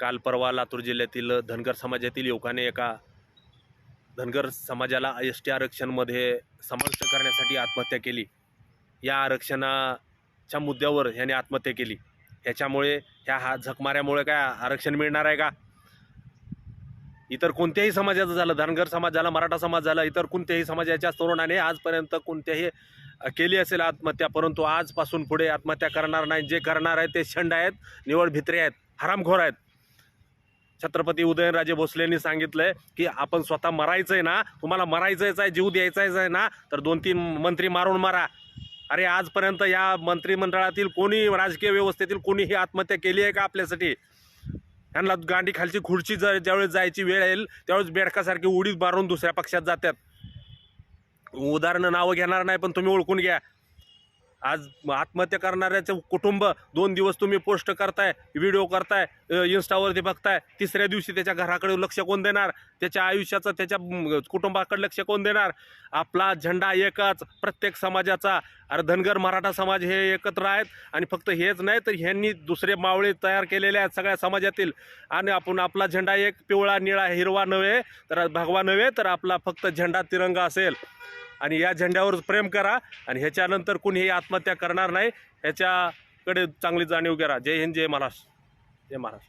काल परवा लातूर जिल्ह्यातील धनगर समाजातील युवकाने एका धनगर समाजाला एस टी आरक्षणमध्ये समाविष्ट करण्यासाठी आत्महत्या केली. या आरक्षणाच्या मुद्द्यावर ह्याने आत्महत्या केली. ह्याच्यामुळे ह्या हा झकमाऱ्यामुळे काय आरक्षण मिळणार आहे का? इतर कोणत्याही समाजाचं झालं धनगर समाज झाला मराठा समाज झाला इतर कोणत्याही समाजाच्या तरुणाने आजपर्यंत कोणत्याही केली असेल आत्महत्या परंतु आजपासून पुढे आत्महत्या करणार नाही. जे करणार आहेत ते शंड आहेत निवड भित्रे आहेत हरामखोर आहेत. छत्रपती उदयनराजे भोसलेंनी सांगितलंय की आपण स्वतः मरायचंय ना तुम्हाला मरायचंच आहे जीव द्यायचाच आहे ना तर दोन तीन मंत्री मारून मारा. अरे आजपर्यंत या मंत्रिमंडळातील कोणी राजकीय व्यवस्थेतील कोणीही आत्महत्या केली आहे का आपल्यासाठी? त्यांना गांडी खालची खुर्ची जर ज्यावेळेस जायची वेळ येईल त्यावेळेस बेडकासारखी उडीत मारून दुसऱ्या पक्षात जातात उदाहरणं नावं घेणार नाही पण तुम्ही ओळखून घ्या. आज आत्महत्या करणाऱ्याचं कुटुंब दोन दिवस तुम्ही पोस्ट करताय व्हिडिओ करताय इन्स्टावरती बघताय तिसऱ्या दिवशी त्याच्या घराकडे लक्ष कोण देणार? त्याच्या आयुष्याचं त्याच्या कुटुंबाकडे लक्ष कोण देणार? आपला झेंडा एकच प्रत्येक समाजाचा. अरे धनगर मराठा समाज हे एकत्र आहेत आणि फक्त हेच नाही तर ह्यांनी दुसरे मावळे तयार केलेले आहेत सगळ्या समाजातील. आणि आपण आपला झेंडा एक पिवळा निळा हिरवा नव्हे तर भगवा नव्हे तर आपला फक्त झेंडा तिरंगा असेल. आणि या झेंड्यावर प्रेम करा आणि ह्याच्यानंतर कुणीही आत्महत्या करणार नाही ह्याच्याकडे चांगली जाणीव करा. जय हिंद जय महाराष्ट्र. जय महाराष्ट्र.